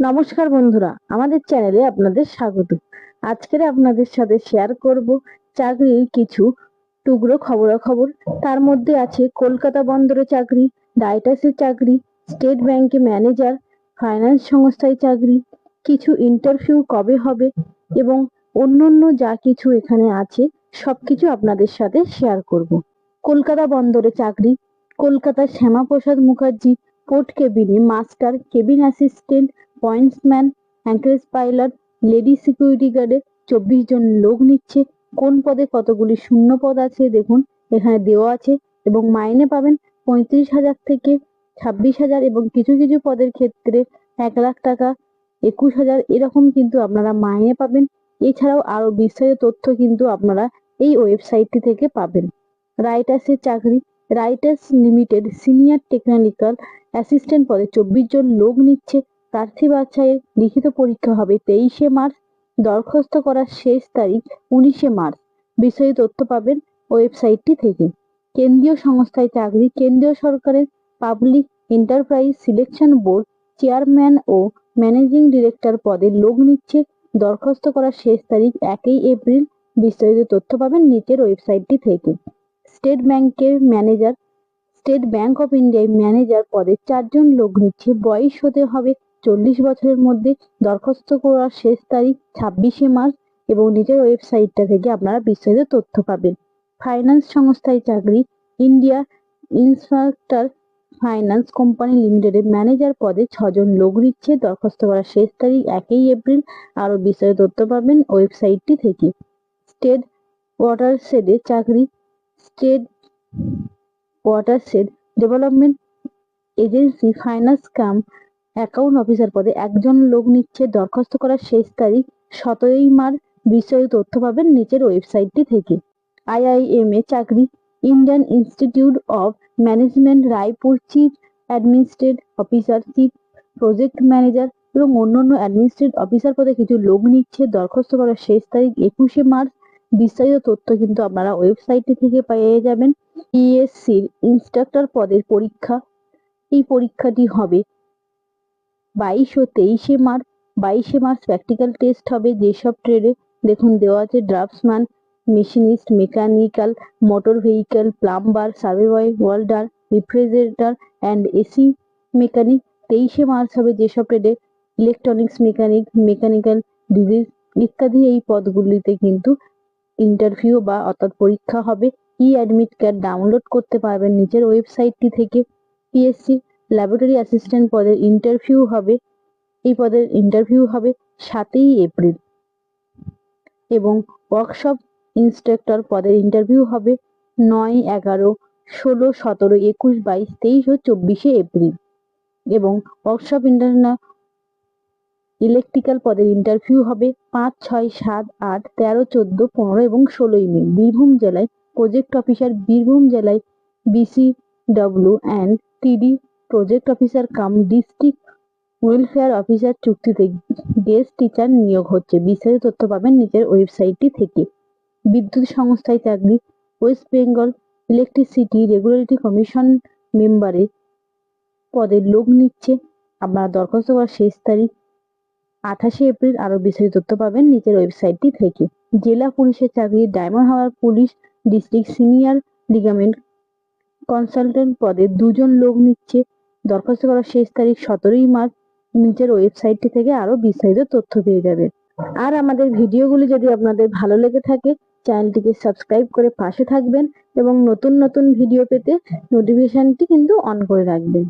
নমস্কার বন্ধুরা, আমাদের চ্যানেলে আপনাদের স্বাগত। আজকের আপনাদের সাথে শেয়ার করব চাকরির কিছু টুকরো খবরাখবর। তার মধ্যে আছে কলকাতা বন্দরে চাকরি ডাইটাসের চাকরি, স্টেট ব্যাংকে ম্যানেজার ফাইন্যান্স সংস্থায় চাকরি, কিছু ইন্টারভিউ কবে হবে এবং অন্যান্য যা কিছু এখানে আছে, সবকিছু আপনাদের সাথে শেয়ার করব। কলকাতা বন্দরে চাকরি, কলকাতার শ্যামাপ্রসাদ মুখার্জি পোর্ট কেবিনে master cabin assistant pointsman anchorage pilot lady security গার্ডে চব্বিশ জন লোক নিচ্ছে। কোন পদে কতগুলি শূন্য পদ আছে দেখুন, এখানে দেওয়া আছে। এবং মাইনে পাবেন পঁয়ত্রিশ হাজার থেকে ছাব্বিশ হাজার এবং কিছু কিছু পদের ক্ষেত্রে এক লাখ টাকা, একুশ হাজার এরকম কিন্তু আপনারা মাইনে পাবেন। এছাড়াও আরও বিস্তারিত তথ্য কিন্তু আপনারা এই ওয়েবসাইটটি থেকে পাবেন। রাইটার্সের চাকরি, Writers limited senior technical assistant পদে চব্বিশ জন লোক নিচ্ছে। প্রার্থী বাছাইয়ের লিখিত পরীক্ষা হবে তেইশে মার্চ, দরখাস্ত করার শেষ তারিখ উনিশে মার্চ। বিস্তারিত তথ্য পাবেন ওয়েবসাইটটি থেকে। কেন্দ্রীয় সংস্থায় চাকরি কেন্দ্রীয় সরকারের public enterprise selection board chairman ও ম্যানেজিং ডিরেক্টর পদে লোক নিচ্ছে। দরখাস্ত করার শেষ তারিখ একই এপ্রিল। বিস্তারিত তথ্য পাবেন নিচের ওয়েবসাইটটি থেকে। স্টেট ব্যাংকের ম্যানেজার, স্টেট ব্যাংক অফ ইন্ডিয়ায় ম্যানেজার পদে চারজন লোক নিচ্ছে। বয়স হতে হবে চল্লিশ বছরের মধ্যে দরখাস্ত করার শেষ তারিখ ছাব্বিশে মার্চ এবং নিজের ওয়েবসাইটটা থেকে আপনারা বিস্তারিত তথ্য পাবেন। ফাইন্যান্স সংস্থায় চাকরি, ইন্ডিয়া ইনস্ট্রাক্টর ফাইন্যান্স কোম্পানি লিমিটেডের ম্যানেজার পদে ছজন লোক নিচ্ছে দরখাস্ত করার শেষ তারিখ একই এপ্রিল। আরও বিস্তারিত তথ্য পাবেন ওয়েবসাইটটি থেকে। স্টেট ওয়াটার শেডে চাকরি, state water shed development agency finance cum account officer পদে একজন লোক নিচ্ছে। দরখাস্ত করার শেষ তারিখ সতেরোই মার্চ। বিস্তারিত তথ্য পাবেন নিচের ওয়েবসাইটটি থেকে। আইআইএম এ চাকরি, Indian institute of management, Raipur chief administrate officer, chief project manager এবং অন্যান্য অ্যাডমিনিস্ট্রেট অফিসার পদে কিছু লোক নিচ্ছে। দরখাস্ত করার শেষ তারিখ একুশে মার্চ। বিস্তারিত তথ্য কিন্তু আপনারা ওয়েবসাইটটি থেকে পেয়ে যাবেন। ইএসসির ইনস্ট্রাক্টর পদের পরীক্ষা। এই পরীক্ষাটি হবে বাইশ ও তেইশে মার্চ, বাইশে মার্চ প্র্যাকটিক্যাল টেস্ট হবে। যেসব ট্রেডে দেখুন দেওয়া আছে draftsman machinist mechanical motor vehicle plumber survey boy welder refrigerator and AC mechanic তেইশে মার্চ হবে যেসব ট্রেডে ইলেকট্রনিক্স মেকানিক মেকানিক্যাল ডিজিজ ইত্যাদি এই পদগুলিতে কিন্তু ইন্টারভিউ বা অর্থাৎ পরীক্ষা হবে। ই অ্যাডমিট কার্ড ডাউনলোড করতে পারবেন। নিচের ওয়েবসাইটটি থেকে পিএসসি ল্যাবরেটরি অ্যাসিস্ট্যান্ট পদের ইন্টারভিউ হবে। এই পদের ইন্টারভিউ হবে সাতই এপ্রিল। এবং ওয়ার্কশপ ইন্সট্রাক্টর পদের ইন্টারভিউ হবে নয়, এগারো, ষোলো, সতেরো, একুশ, বাইশ, তেইশ ও চব্বিশে এপ্রিল। এবং ওয়ার্কশপ ইন্টারনা ইলেকট্রিক্যাল পদের ইন্টারভিউ হবে পাঁচ, ছয়, সাত, আট, তেরো, চোদ্দ, পনেরো এবং ষোলোই মে। বীরভূম জেলায় প্রজেক্ট অফিসার বীরভূম জেলায় BC W and TD project officer cum district welfare officer চুক্তিতে গেস্ট টিচার নিয়োগ হচ্ছে। বিস্তারিত তথ্য পাবেন নিজের ওয়েবসাইটটি থেকে। বিদ্যুৎ সংস্থায় চাকরি, West Bengal electricity regulatory commission মেম্বারে পদে লোক নিচ্ছে। আপনারা দরখাস্ত করার শেষ তারিখ আঠাশে এপ্রিল। আরও বিস্তারিত তথ্য পাবেন নিচের ওয়েবসাইটটি থেকে। জেলা পুলিশের চাকরি, ডায়মন্ড হাওয়ার police district senior ligament consultant পদে দুজন লোক নিচ্ছে। দরখাস্ত করার শেষ তারিখ সতেরোই মার্চ। নিচের ওয়েবসাইটটি থেকে আরও বিস্তারিত তথ্য পেয়ে যাবে আর আমাদের ভিডিওগুলি যদি আপনাদের ভালো লেগে থাকে, চ্যানেলটিকে সাবস্ক্রাইব করে পাশে থাকবেন এবং নতুন নতুন ভিডিও পেতে নোটিফিকেশনটি কিন্তু অন করে রাখবেন।